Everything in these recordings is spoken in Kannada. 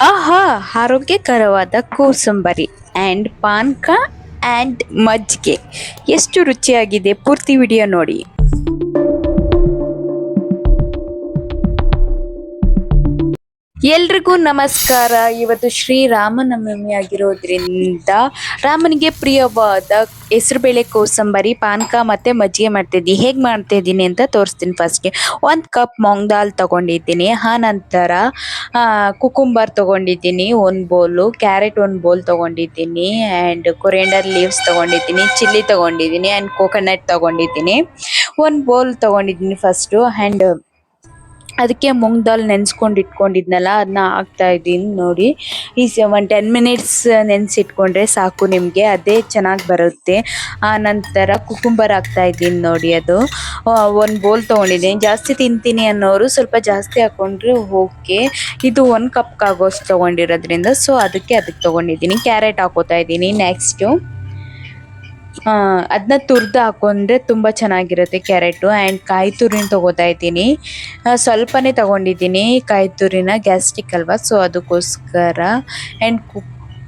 ಆಹಾ ಆರೋಗ್ಯಕರವಾದ ಕೋಸಂಬರಿ ಆ್ಯಂಡ್ ಪಾನ್ಕ ಆ್ಯಂಡ್ ಮಜ್ಜಿಗೆ. ಎಷ್ಟು ರುಚಿಯಾಗಿದೆ ಪೂರ್ತಿ ವಿಡಿಯೋ ನೋಡಿ. ಎಲ್ರಿಗೂ ನಮಸ್ಕಾರ. ಇವತ್ತು ಶ್ರೀರಾಮನವಮಿ ಆಗಿರೋದ್ರಿಂದ ರಾಮನಿಗೆ ಪ್ರಿಯವಾದ ಹೆಸರುಬೇಳೆ ಕೋಸಂಬರಿ ಪಾನಕ ಮತ್ತು ಮಜ್ಜಿಗೆ ಮಾಡ್ತಿದ್ದೀನಿ ಹೇಗೆ ಮಾಡ್ತಾ ಇದ್ದೀನಿ ಅಂತ ತೋರಿಸ್ತೀನಿ ಫಸ್ಟ್ಗೆ ಒಂದು ಕಪ್ ಮೊಂಗ್ ದಾಲ್ ತೊಗೊಂಡಿದ್ದೀನಿ. ಆ ನಂತರ ಕುಕುಂಬರ್ ತೊಗೊಂಡಿದ್ದೀನಿ, ಒಂದು ಬೌಲು ಕ್ಯಾರೆಟ್ ಒಂದು ಬೌಲ್ ತೊಗೊಂಡಿದ್ದೀನಿ ಆ್ಯಂಡ್ ಕೊರಿಯಂಡರ್ ಲೀವ್ಸ್ ತೊಗೊಂಡಿದ್ದೀನಿ ಚಿಲ್ಲಿ ತೊಗೊಂಡಿದ್ದೀನಿ ಆ್ಯಂಡ್ ಕೋಕೋನಟ್ ತೊಗೊಂಡಿದ್ದೀನಿ. ಒಂದು ಬೌಲ್ ತೊಗೊಂಡಿದ್ದೀನಿ ಫಸ್ಟು ಆ್ಯಂಡ್ ಅದಕ್ಕೆ ಮುಂಗ್ದಲ್ಲಿ ದಾಲ್ ನೆನೆಸ್ಕೊಂಡು ಇಟ್ಕೊಂಡಿದ್ನಲ್ಲ ಅದನ್ನ ಹಾಕ್ತಾ ಇದ್ದೀನಿ ನೋಡಿ. ಈ ಒಂದು ಟೆನ್ ಮಿನಿಟ್ಸ್ ನೆನೆಸಿಟ್ಕೊಂಡ್ರೆ ಸಾಕು ನಿಮಗೆ, ಅದೇ ಚೆನ್ನಾಗಿ ಬರುತ್ತೆ. ಆ ನಂತರ ಕುಕುಂಬರ್ ಹಾಕ್ತಾ ಇದ್ದೀನಿ ನೋಡಿ ಅದು. ಒಂದು ಬೋಲ್ ತೊಗೊಂಡಿದ್ದೀನಿ. ಜಾಸ್ತಿ ತಿಂತೀನಿ ಅನ್ನೋರು ಸ್ವಲ್ಪ ಜಾಸ್ತಿ ಹಾಕ್ಕೊಂಡ್ರೆ ಓಕೆ. ಇದು ಒಂದು ಕಪ್ ಆಗೋಷ್ಟು ತೊಗೊಂಡಿರೋದ್ರಿಂದ ಸೊ ಅದಕ್ಕೆ ಅದಕ್ಕೆ ತೊಗೊಂಡಿದ್ದೀನಿ. ಕ್ಯಾರೆಟ್ ಹಾಕೋತಾ ಇದ್ದೀನಿ ನೆಕ್ಸ್ಟು ಅದನ್ನ ತುರಿದು ಹಾಕೊಂಡ್ರೆ ತುಂಬ ಚೆನ್ನಾಗಿರುತ್ತೆ ಕ್ಯಾರೆಟು. ಆ್ಯಂಡ್ ಕಾಯಿ ತುರಿನ ತೊಗೋತಾ ಇದ್ದೀನಿ. ಸ್ವಲ್ಪನೇ ತೊಗೊಂಡಿದ್ದೀನಿ. ಕಾಯಿ ತುರಿನ ಗ್ಯಾಸ್ಟ್ರಿಕ್ ಅಲ್ವಾ, ಸೊ ಅದಕ್ಕೋಸ್ಕರ ಆ್ಯಂಡ್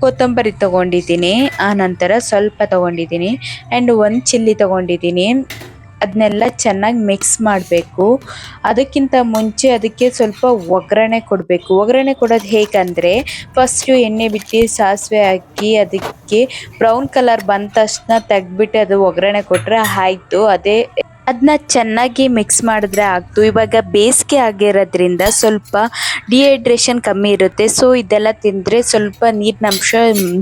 ಕೊತ್ತಂಬರಿ ತೊಗೊಂಡಿದ್ದೀನಿ. ಆ ನಂತರ ಸ್ವಲ್ಪ ತೊಗೊಂಡಿದ್ದೀನಿ. ಆ್ಯಂಡ್ ಒಂದು ಚಿಲ್ಲಿ ತೊಗೊಂಡಿದ್ದೀನಿ. ಅದನ್ನೆಲ್ಲ ಚೆನ್ನಾಗಿ ಮಿಕ್ಸ್ ಮಾಡಬೇಕು. ಅದಕ್ಕಿಂತ ಮುಂಚೆ ಅದಕ್ಕೆ ಸ್ವಲ್ಪ ಒಗ್ಗರಣೆ ಕೊಡಬೇಕು. ಒಗ್ಗರಣೆ ಕೊಡೋದು ಹೇಗಂದರೆ ಫಸ್ಟು ಎಣ್ಣೆ ಬಿಟ್ಟು ಸಾಸಿವೆ ಹಾಕಿ ಅದಕ್ಕೆ ಬ್ರೌನ್ ಕಲರ್ ಬಂದ ತಕ್ಷಣ ತೆಗ್ದುಬಿಟ್ಟು ಅದು ಒಗ್ಗರಣೆ ಕೊಟ್ಟರೆ ಆಯಿತು. ಅದೇ ಅದನ್ನ ಚೆನ್ನಾಗಿ ಮಿಕ್ಸ್ ಮಾಡಿದ್ರೆ ಆಗ್ತು. ಇವಾಗ ಬೇಸಿಗೆ ಆಗಿರೋದ್ರಿಂದ ಸ್ವಲ್ಪ ಡಿಹೈಡ್ರೇಷನ್ ಕಮ್ಮಿ ಇರುತ್ತೆ. ಸೊ ಇದೆಲ್ಲ ತಿಂದರೆ ಸ್ವಲ್ಪ ನೀರಿನಂಶ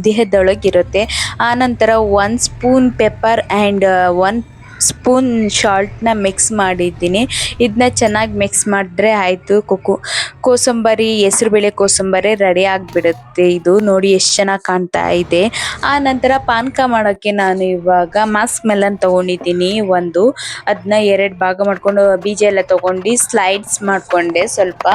ದೇಹದೊಳಗಿರುತ್ತೆ. ಆನಂತರ one spoon pepper and one spoon ಶಾಲ್ಟ್ನ mix ಮಾಡಿದ್ದೀನಿ. ಇದನ್ನ ಚೆನ್ನಾಗಿ ಮಿಕ್ಸ್ ಮಾಡಿದ್ರೆ ಆಯಿತು. ಕೊಕ್ಕು ಕೋಸಂಬರಿ ಹೆಸರುಬೇಳೆ ಕೋಸಂಬರಿ ರೆಡಿ ಆಗಿಬಿಡುತ್ತೆ ಇದು. ನೋಡಿ ಎಷ್ಟು ಚೆನ್ನಾಗಿ ಕಾಣ್ತಾ ಇದೆ. ಆ ನಂತರ ಪಾನಕ ಮಾಡೋಕ್ಕೆ ನಾನು ಇವಾಗ ಮಾಸ್ಕ್ ಮೆಲನ್ ತೊಗೊಂಡಿದ್ದೀನಿ. ಒಂದು ಅದನ್ನ ಎರಡು ಭಾಗ ಮಾಡಿಕೊಂಡು ಬೀಜ ಎಲ್ಲ ತೊಗೊಂಡು ಸ್ಲೈಡ್ಸ್ ಮಾಡಿಕೊಂಡೆ ಸ್ವಲ್ಪ.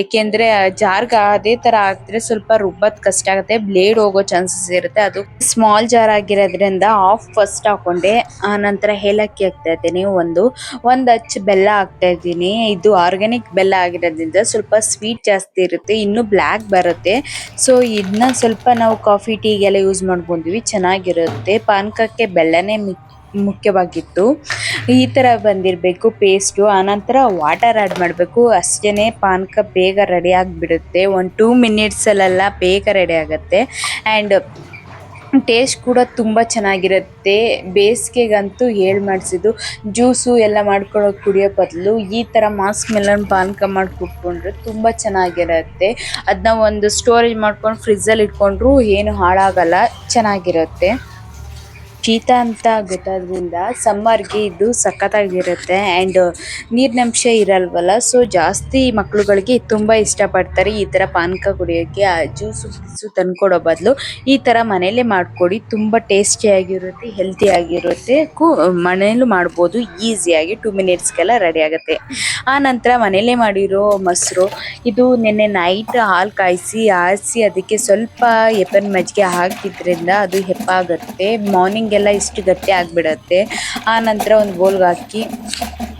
ಏಕೆಂದರೆ ಜಾರ್ಗೆ ಅದೇ ಥರ ಹಾಕಿದ್ರೆ ಸ್ವಲ್ಪ ರುಬ್ಬೋದು ಕಷ್ಟ ಆಗುತ್ತೆ. ಬ್ಲೇಡ್ ಹೋಗೋ ಚಾನ್ಸಸ್ ಇರುತ್ತೆ. ಅದು ಸ್ಮಾಲ್ ಜಾರ್ ಆಗಿರೋದ್ರಿಂದ ಆಫ್ ಫಸ್ಟ್ ಹಾಕೊಂಡೆ. ಆ ನಂತರ ಏಲಕ್ಕಿ ಹಾಕ್ತಾ ಇದ್ದೀನಿ ಒಂದು ಒಂದು ಅಚ್ಚು ಬೆಲ್ಲ ಹಾಕ್ತಾ ಇದ್ದೀನಿ ಇದು ಆರ್ಗ್ಯಾನಿಕ್ ಬೆಲ್ಲ ಆಗಿರೋದ್ರಿಂದ ಸ್ವಲ್ಪ ಸ್ವೀಟ್ ಜಾಸ್ತಿ ಇರುತ್ತೆ, ಇನ್ನು ಬ್ಲ್ಯಾಕ್ ಬರುತ್ತೆ. ಸೊ ಇದನ್ನ ಸ್ವಲ್ಪ ನಾವು ಕಾಫಿ ಟೀಗೆಲ್ಲ ಯೂಸ್ ಮಾಡ್ಕೊಂಡ್ವಿ, ಚೆನ್ನಾಗಿರುತ್ತೆ. ಪಾನಕಕ್ಕೆ ಬೆಲ್ಲನೇ ಮಿ, ಮುಖ್ಯವಾಗಿತ್ತು. ಈ ಥರ ಬಂದಿರಬೇಕು ಪೇಸ್ಟು ಆನಂತರ ವಾಟರ್ ಆ್ಯಡ್ ಮಾಡಬೇಕು. ಅಷ್ಟೇ ಪಾನಕ ಬೇಗ ರೆಡಿ ಆಗಿಬಿಡುತ್ತೆ. ಒಂದು ಟೂ ಮಿನಿಟ್ಸಲ್ಲೆಲ್ಲ ಬೇಗ ರೆಡಿ ಆಗುತ್ತೆ. ಆ್ಯಂಡ್ ಟೇಸ್ಟ್ ಕೂಡ ತುಂಬ ಚೆನ್ನಾಗಿರುತ್ತೆ. ಬೇಸಿಗೆಗಂತೂ ಹೇಳಿ ಮಾಡಿಸಿದ್ದು. ಜ್ಯೂಸು ಎಲ್ಲ ಮಾಡ್ಕೊಳ್ಳೋ ಕುಡಿಯೋ ಬದಲು ಈ ಥರ ಮಾಸ್ಕ್ ಮೆಲನ್ ಪಾನಕ ಮಾಡಿ ಕುಟ್ಕೊಂಡ್ರೆ ತುಂಬ ಚೆನ್ನಾಗಿರುತ್ತೆ. ಅದನ್ನ ಒಂದು ಸ್ಟೋರೇಜ್ ಮಾಡ್ಕೊಂಡು ಫ್ರಿಜ್ಜಲ್ಲಿ ಇಟ್ಕೊಂಡ್ರೂ ಏನು ಹಾಳಾಗಲ್ಲ. ಚೆನ್ನಾಗಿರುತ್ತೆ. ಶೀತ ಅಂತ ಗೊತ್ತಾದ್ರಿಂದ ಸಮ್ಮರ್ಗೆ ಇದು ಸಖತ್ತಾಗಿರುತ್ತೆ ಆ್ಯಂಡ್ ನೀರಿನಂಶ ಇರಲ್ವಲ್ಲ ಸೊ ಜಾಸ್ತಿ ಮಕ್ಳುಗಳಿಗೆ ತುಂಬ ಇಷ್ಟಪಡ್ತಾರೆ ಈ ಥರ ಪಾನಕ ಕುಡಿಯೋಕ್ಕೆ. ಆ ಜ್ಯೂಸು ಗೀಸು ತಂದ್ಕೊಡೋ ಬದಲು ಈ ಥರ ಮನೇಲೇ ಮಾಡಿಕೊಡಿ, ತುಂಬ ಟೇಸ್ಟಿಯಾಗಿರುತ್ತೆ ಹೆಲ್ತಿಯಾಗಿರುತ್ತೆ ಕು ಮನೇಲೂ ಮಾಡ್ಬೋದು ಈಸಿಯಾಗಿ ಟೂ ಮಿನಿಟ್ಸ್ಗೆಲ್ಲ ರೆಡಿ ಆಗುತ್ತೆ. ಆ ನಂತರ ಮನೇಲೆ ಮಾಡಿರೋ ಮೊಸರು, ಇದು ನಿನ್ನೆ ನೈಟ್ ಹಾಲು ಕಾಯಿಸಿ, ಆರಿಸಿ, ಅದಕ್ಕೆ ಸ್ವಲ್ಪ ಎಪ್ಪನ್ ಮಜ್ಜಿಗೆ ಹಾಕಿದ್ರಿಂದ ಅದು ಹೆಪ್ಪಾಗುತ್ತೆ. ಮಾರ್ನಿಂಗ್ ಎಲ್ಲ ಇಷ್ಟು ಗಟ್ಟಿ ಆಗಿಬಿಡತ್ತೆ. ಆ ನಂತರ ಒಂದು ಬೋಲ್ಗೆ ಹಾಕಿ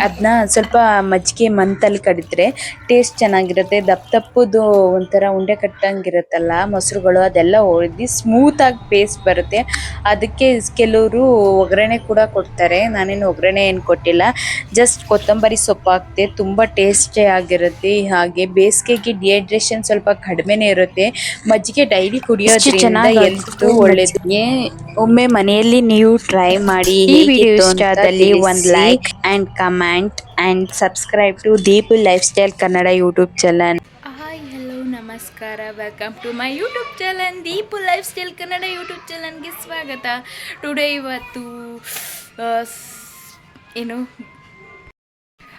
ಅದನ್ನ ಸ್ವಲ್ಪ ಮಜ್ಜಿಗೆ ಮಂತಲ್ಲಿ ಕಡಿದ್ರೆ ಟೇಸ್ಟ್ ಚೆನ್ನಾಗಿರುತ್ತೆ. ದಪ್ಪ ದಪ್ಪದು ಒಂಥರ ಉಂಡೆ ಕಟ್ಟಂಗಿರುತ್ತಲ್ಲ ಮೊಸರುಗಳು ಅದೆಲ್ಲ ಹೊಡೆದು ಸ್ಮೂತಾಗಿ ಪೇಸ್ಟ್ ಬರುತ್ತೆ. ಅದಕ್ಕೆ ಕೆಲವರು ಒಗ್ಗರಣೆ ಕೂಡ ಕೊಡ್ತಾರೆ. ನಾನೇನು ಒಗ್ಗರಣೆ ಏನು ಕೊಟ್ಟಿಲ್ಲ. ಜಸ್ಟ್ ಕೊತ್ತಂಬರಿ ಸೊಪ್ಪು ಹಾಕ್ತೆ ತುಂಬ ಟೇಸ್ಟಿ ಆಗಿರುತ್ತೆ. ಹಾಗೆ ಬೇಸಿಗೆಗೆ ಡಿಹೈಡ್ರೇಷನ್ ಸ್ವಲ್ಪ ಕಡಿಮೆನೇ ಇರುತ್ತೆ. ಮಜ್ಜಿಗೆ ಡೈಲಿ ಕುಡಿಯೋದ್ರಿಂದ ಚೆನ್ನಾಗಿ ಹೆಲ್ತ್ ಒಳ್ಳೇದು. ಒಮ್ಮೆ ಮನೆಯಲ್ಲಿ ನೀವು ಟ್ರೈ ಮಾಡಿ ಈ ವಿಡಿಯೋ ಇಷ್ಟ ಇಷ್ಟದಲ್ಲಿ. ಒಂದು like and comment and subscribe to Deep lifestyle Kannada YouTube channel hi hello ನಮಸ್ಕಾರ welcome to my YouTube channel Deepu lifestyle Kannada YouTube ಚಾನಲ್ಗೆ ಸ್ವಾಗತ ಟುಡೇ ಇವತ್ತು ಏನು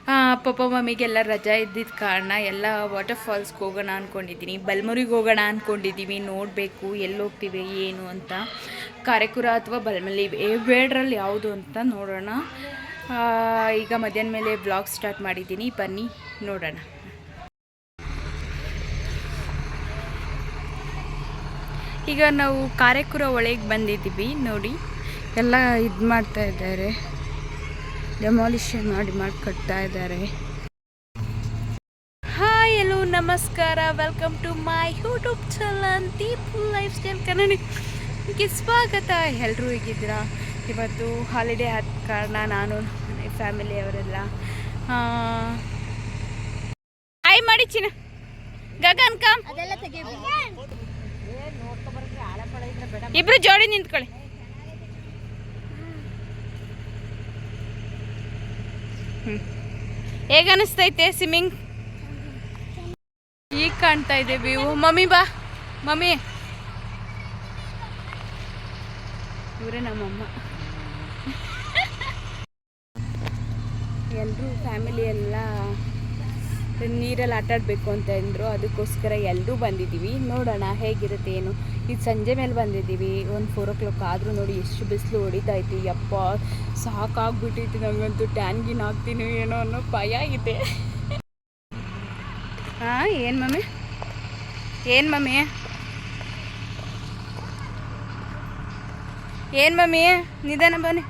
ಆ, ಪಪ್ಪ ಮಮ್ಮಿಗೆಲ್ಲ ರಜಾ ಇದ್ದಿದ್ದ ಕಾರಣ ಎಲ್ಲ ವಾಟರ್ ಫಾಲ್ಸ್ಗೆ ಹೋಗೋಣ ಅಂದ್ಕೊಂಡಿದ್ದೀನಿ ಬಲ್ಮುರಿಗೆ ಹೋಗೋಣ ಅಂದ್ಕೊಂಡಿದ್ದೀವಿ ನೋಡಬೇಕು ಎಲ್ಲಿ ಹೋಗ್ತೀವಿ ಏನು ಅಂತ. ಕಾರೆಕುರ ಅಥವಾ ಬಲ್ಮಲಿ ಬೇಡ್ರಲ್ಲಿ ಯಾವುದು ಅಂತ ನೋಡೋಣ. ಈಗ ಮಧ್ಯಾಹ್ನ ಮೇಲೆ ಬ್ಲಾಗ್ ಸ್ಟಾರ್ಟ್ ಮಾಡಿದ್ದೀನಿ ಬನ್ನಿ ನೋಡೋಣ. ಈಗ ನಾವು ಕಾರೆಕುರ ಒಳಗೆ ಬಂದಿದ್ದೀವಿ ನೋಡಿ. ಎಲ್ಲ ಇದು ಮಾಡ್ತಾ ಇದ್ದಾರೆ. ಡೆಮಾಲಿಷನ್ ಮಾಡಿ ಮಾಡಿ ಕಟ್ತಾ ಇದ್ದಾರೆ. ಹಾಯ್ ಎಲ್ಲೋ ನಮಸ್ಕಾರ. Welcome to my YouTube channel Deep lifestyle ಕನ್ನಡಕ್ಕೆ ಸ್ವಾಗತ ಎಲ್ಲರೂ ಹೇಗಿದ್ದೀರಾ? ಇವತ್ತು ಹಾಲಿಡೇ ಆದ ಕಾರಣ ನಾನು ಮನೆ ಫ್ಯಾಮಿಲಿ ಅವರೆಲ್ಲ ಹಾಯ್ ಮಾಡಿ ಚಿನ್ನ. ಗಗನ್ ಕಾಮ್ ಇಬ್ರು ಜೋಡಿ ನಿಂತ್ಕೊಳ್ಳಿ. ಹೇಗ ಅನಿಸ್ತೈತೆ ಸ್ವಿಮ್ಮಿಂಗ್? ಈಗ ಕಾಣ್ತಾ ಇದೆ ವ್ಯೂ ಮಮ್ಮಿ ಬಾ. ಮಮ್ಮಿ. ಇವರೇ ನಮ್ಮಮ್ಮ. ಎಲ್ಲರೂ ಫ್ಯಾಮಿಲಿ ಎಲ್ಲ ನೀರಲ್ಲಿ ಆಟ ಆಡಬೇಕು ಅಂತ ಅಂದರು. ಅದಕ್ಕೋಸ್ಕರ ಎಲ್ಲರೂ ಬಂದಿದ್ದೀವಿ. ನೋಡೋಣ ಹೇಗಿರುತ್ತೆ ಏನು. ಇದು ಸಂಜೆ ಮೇಲೆ ಬಂದಿದ್ದೀವಿ. ಒಂದು ಫೋರ್ ಓ ಕ್ಲಾಕ್ ಆದರೂ ನೋಡಿ ಎಷ್ಟು ಬಿಸಿಲು ಹೊಡಿತೈತಿ ಯಪ್ಪ, ಸಾಕಾಗ್ಬಿಟ್ಟಿತ್ತು ನನಗಂತೂ ಟ್ಯಾನ್ಗಿನ್ ಹಾಕ್ತೀನಿ ಏನೋ ಅನ್ನೋ ಭಯ ಇದೆ ಹಾಂ, ಏನು ಮಮ್ಮಿ? ಏನು ಮಮ್ಮಿ? ಏನು ಮಮ್ಮಿ? ನಿಧಾನ ಬನ್ನಿ.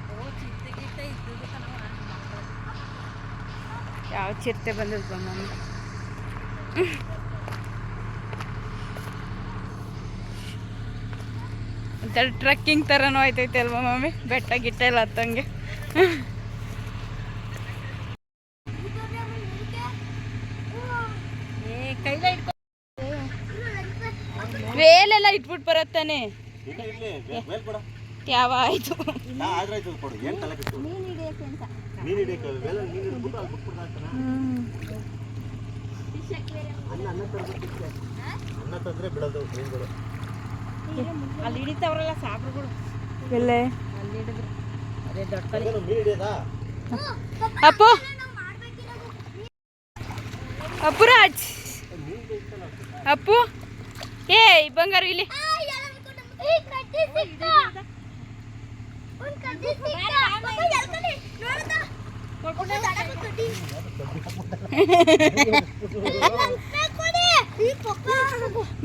ಯಾವ ಚಿರತೆ ಬಂದದ್ದು ಬಂದ ಮಮ್ಮಿ ಒಂಥರ ಟ್ರಕ್ಕಿಂಗ್ ಥರನೂ ಆಯ್ತೈತೆ ಅಲ್ವಾ ಮಮ್ಮಿ ಬೆಟ್ಟ ಗಿಟ್ಟ ಎಲ್ಲ ಹತ್ತಂಗೆ. ವೇಲೆಲ್ಲ ಇಟ್ಬಿಟ್ಟು ಬರತ್ತಾನೆ. ಇರ್ಲಿ ಇರ್ಲಿ ಮೇಲ್ ಕೊಡ. ಯಾವ ಆಯ್ತು? ನಾ ಆದ್ರೆ ಆಯ್ತು ಕೊಡು ಏನ್ ತಲೆ ಕೆಟ್ಟು ನೀನ್ ಹಿಡಿಯಕ್ಕೆ ಮೇಲೆ ನೀನ್ ಹಿಡ್ಬಿಟ್ಟು ಅಲ್ಲಿ ಬಿಟ್ಬಿಟ್ಟು ಅನ್ನ ಅನ್ನ ಅನ್ನ ತಂದ್ರೆ ಬಿಡೋದು ಮೀನುಗಳು. ಅಲ್ಲಿ ಹಿಡಿತಾವ್ರಲ್ಲ ಸಾಬ್ರುಗಳು. ಎಲ್ಲೇ? ಅಲ್ಲಿ ಹಿಡಿದ್ರು. ಅದೇ ದೊಡ್ಡ ಮೀನ್ ಹಿಡಿಯೋದಾ? ಅಪ್ಪು? ಅಪ್ಪುರಾಜ್ ಅಪ್ಪು? ಏಯ್ ಬಂಗಾರ ಇಲ್ಲಿ.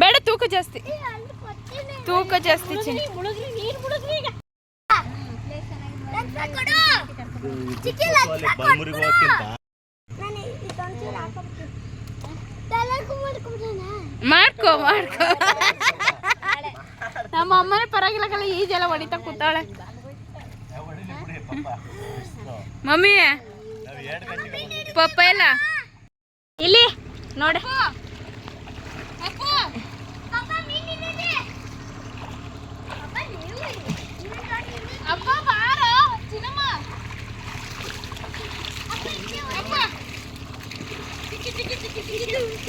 ಬೇಡ ತೂಕ ಜಾಸ್ತಿ. ತೂಕ ಜಾಸ್ತಿ ಮಾಡ್ಕೋ ಮಾಡ್ಕೋ. ನಮ್ಮ ಅಮ್ಮನೇ ಪರವಾಗಿಲ್ಲ ಈಜೆಲ್ಲ ಹೊಡಿತಾ ಕೂತಾಳೆ. ಮಮ್ಮಿ ಪಪ್ಪ ಎಲ್ಲ? ಇಲ್ಲಿ ನೋಡ.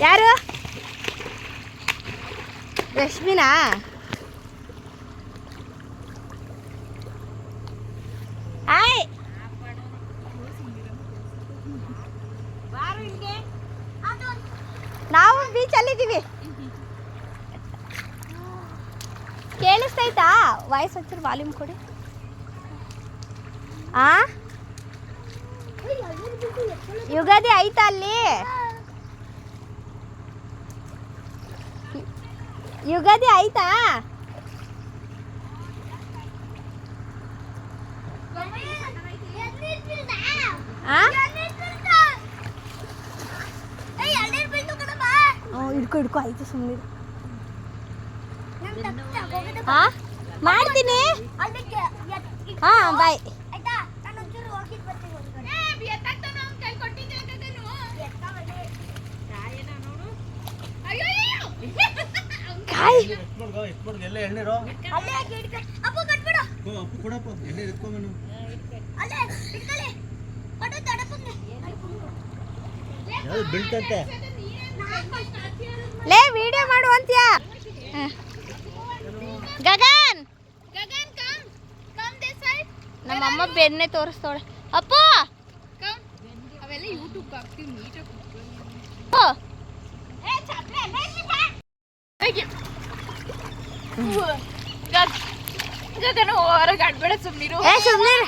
ಯಾರು? ರಶ್ಮಿನಾ ಹಾಯ್ ನಾವು ಬೀಚಲ್ಲಿದ್ದೀವಿ ಕೇಳಿಸ್ತೈತಾ ವಾಯ್ಸ್ ಹಚ್ಚಿರ ವಾಲ್ಯೂಮ್ ಕೊಡಿ. ಆ? ಯುಗಾದಿ ಐತಾ ಅಲ್ಲಿ? ಯುಗಾದಿ ಐತಾ ಹಿಡ್ಕೊ ಹಿಡ್ಕೊ ಆಯ್ತು ಸುಮ್ಮನೆ ಹಾ? ಮಾಡ್ತೀನಿ. ಹಾ ಬಾಯ್. ಕಾಯ್. ಲೇ ವಿಡಿಯೋ ಎಣ್ಣೀರು ಅಪ್ಪು ಗಗನ್ ಕಮ್ ಮಾಡು ಅಂತ್ಯಾ ಗಗನ್ ನಮ್ಮ ಅಮ್ಮ ಬೆನ್ನೆ ತೋರಿಸ್ತವಳೆ ಅಪ್ಪು! ಅವೆಲ್ಲ ಯೂಟ್ಯೂಬ್ ಹಾಕ್ತೀವಿ ನೀಟಾಗಿ ಓ, ಗಗನ ಹೊರಗೆ ಆಡ್ಬೇಡ ಸುಮ್ಮನಿರು ಏ ಸುಮ್ಮನಿರು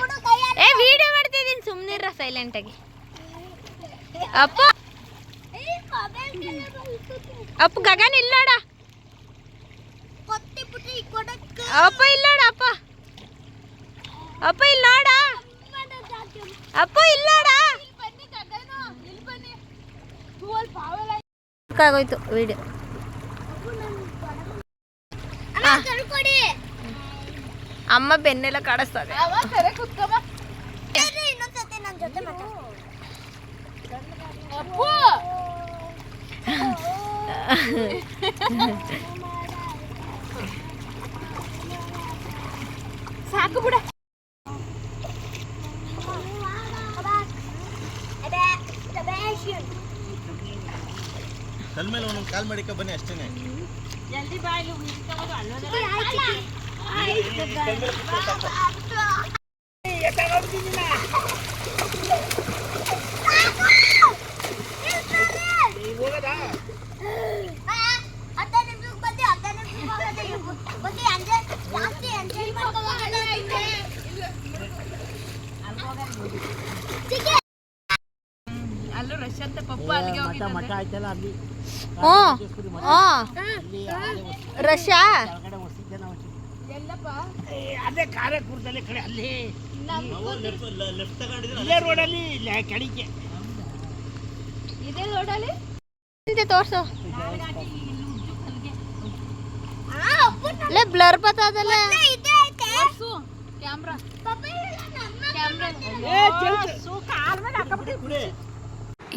ಏ ವಿಡಿಯೋ ಮಾಡ್ತಿದ್ದೀನಿ ಸುಮ್ನಿರ ಸೈಲೆಂಟ್ ಆಗಿ. ಅಪ್ಪ! ಅಪ್ಪ ಗಗನ್ ಇಲ್ಲೋಡ ಅಪ್ಪ ಇಲ್ಲ ಅಪ್ಪ. ಅಪ್ಪ ಇಲ್ಲ ನೋಡ. ಅಪ್ಪ ಇಲ್ಲ ಆಗೋಯ್ತು ವಿಡಿಯೋ ಅಮ್ಮ ಬೆನ್ನೆಲ್ಲ ಕಾಡಿಸ್ತದೆ. ಸಾಕು ಬಿಡ ಒಂದೊಂದು ಕಾಲ್ ಮಾಡಿಕ ಬನ್ನಿ ಅಷ್ಟೇನೆ ಅಲ್ಲೂ ರಶ್ ಅಂತ ಪಪ್ಪ ಅಲ್ಲಿಗೆ ಹೋಗಿದ್ದಂತೆ. ಹ್ಞೂ ಹ್ಞೂ ರಶಾ ಅದೇ ಕಾರಕೂರದಲ್ಲಿ ಕಡೆ ಅಲ್ಲಿ. ಇಲ್ಲೇ ರೋಡಲ್ಲಿ ಇಲ್ಲ ಕಡಿಕೆ ಇದೇ ರೋಡಲ್ಲಿ ಹಿಂದೆ ತೋರ್ಸು. ಲೇ ಬ್ಲರ್ ಬರ್ತದಲ್ಲ ಕ್ಯಾಮ್ರಾ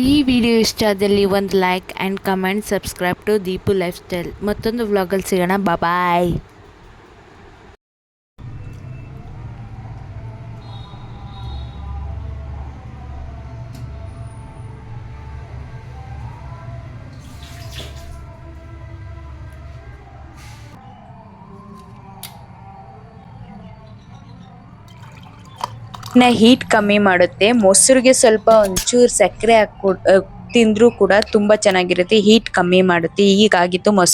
ಈ ವಿಡಿಯೋ ಇಷ್ಟ ಆದಲ್ಲಿ ಒಂದು like and comment subscribe to Deepu lifestyle ಮತ್ತೊಂದು ವ್ಲಾಗಲ್ಲಿ ಸಿಗೋಣ. ಬಾಯ್ ನ ಹೀಟ್ ಕಮ್ಮಿ ಮಾಡುತ್ತೆ. ಮೊಸರಿಗೆ ಸ್ವಲ್ಪ ಒಂಚೂರು ಸಕ್ಕರೆ ಹಾಕಿ ತಿಂದ್ರೂ ಕೂಡ ತುಂಬಾ ಚೆನ್ನಾಗಿರುತ್ತೆ. ಹೀಟ್ ಕಮ್ಮಿ ಮಾಡುತ್ತೆ. ಹೀಗಾಗಿತ್ತು ಮೊಸರು